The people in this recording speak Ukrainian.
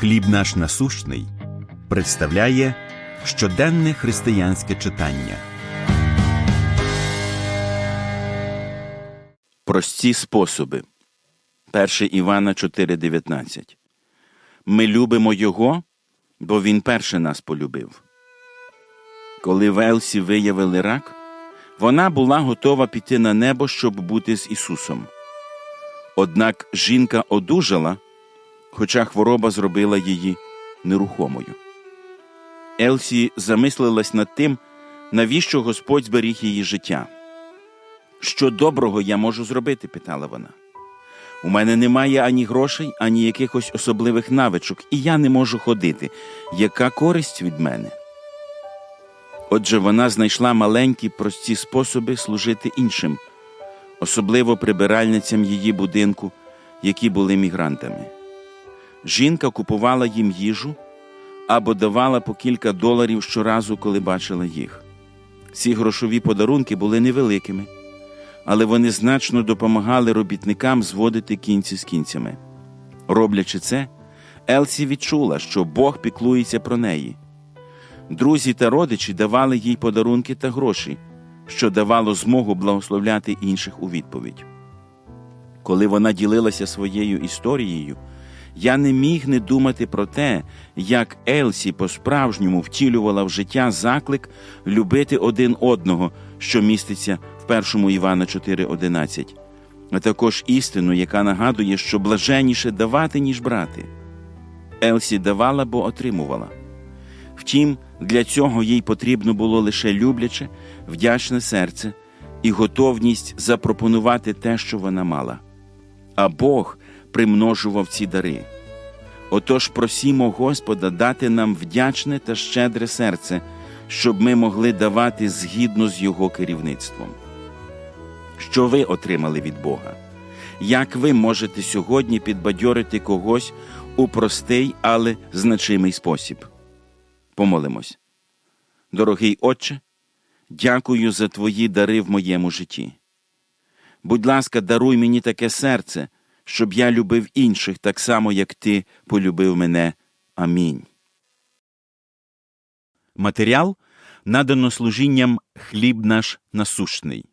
Хліб наш насущний представляє щоденне християнське читання. Прості способи. 1 Івана 4:19. Ми любимо Його, бо Він перше нас полюбив. Коли в Елсі виявили рак, вона була готова піти на небо, щоб бути з Ісусом. Однак жінка одужала, хоча хвороба зробила її нерухомою. Елсі замислилась над тим, навіщо Господь зберіг її життя. Що доброго я можу зробити? питала вона. У мене немає ані грошей, ані якихось особливих навичок, і я не можу ходити. Яка користь від мене? Отже, вона знайшла маленькі прості способи служити іншим, особливо прибиральницям її будинку, які були мігрантами. Жінка купувала їм їжу або давала по кілька доларів щоразу, коли бачила їх. Ці грошові подарунки були невеликими, але вони значно допомагали робітникам зводити кінці з кінцями. Роблячи це, Елсі відчула, що Бог піклується про неї. Друзі та родичі давали їй подарунки та гроші, що давало змогу благословляти інших у відповідь. Коли вона ділилася своєю історією, я не міг не думати про те, як Елсі по-справжньому втілювала в життя заклик любити один одного, що міститься в 1 Івана 4,11, а також істину, яка нагадує, що блаженніше давати, ніж брати. Елсі давала, бо отримувала. Втім, для цього їй потрібно було лише любляче, вдячне серце і готовність запропонувати те, що вона мала. А Бог примножував ці дари. Отож просімо Господа дати нам вдячне та щедре серце, щоб ми могли давати згідно з Його керівництвом. Що ви отримали від Бога? Як ви можете сьогодні підбадьорити когось у простий, але значимий спосіб? Помолимось. Дорогий Отче, дякую за Твої дари в моєму житті. Будь ласка, даруй мені таке серце, щоб я любив інших так само, як Ти полюбив мене. Амінь. Матеріал надано служінням Хліб наш насущний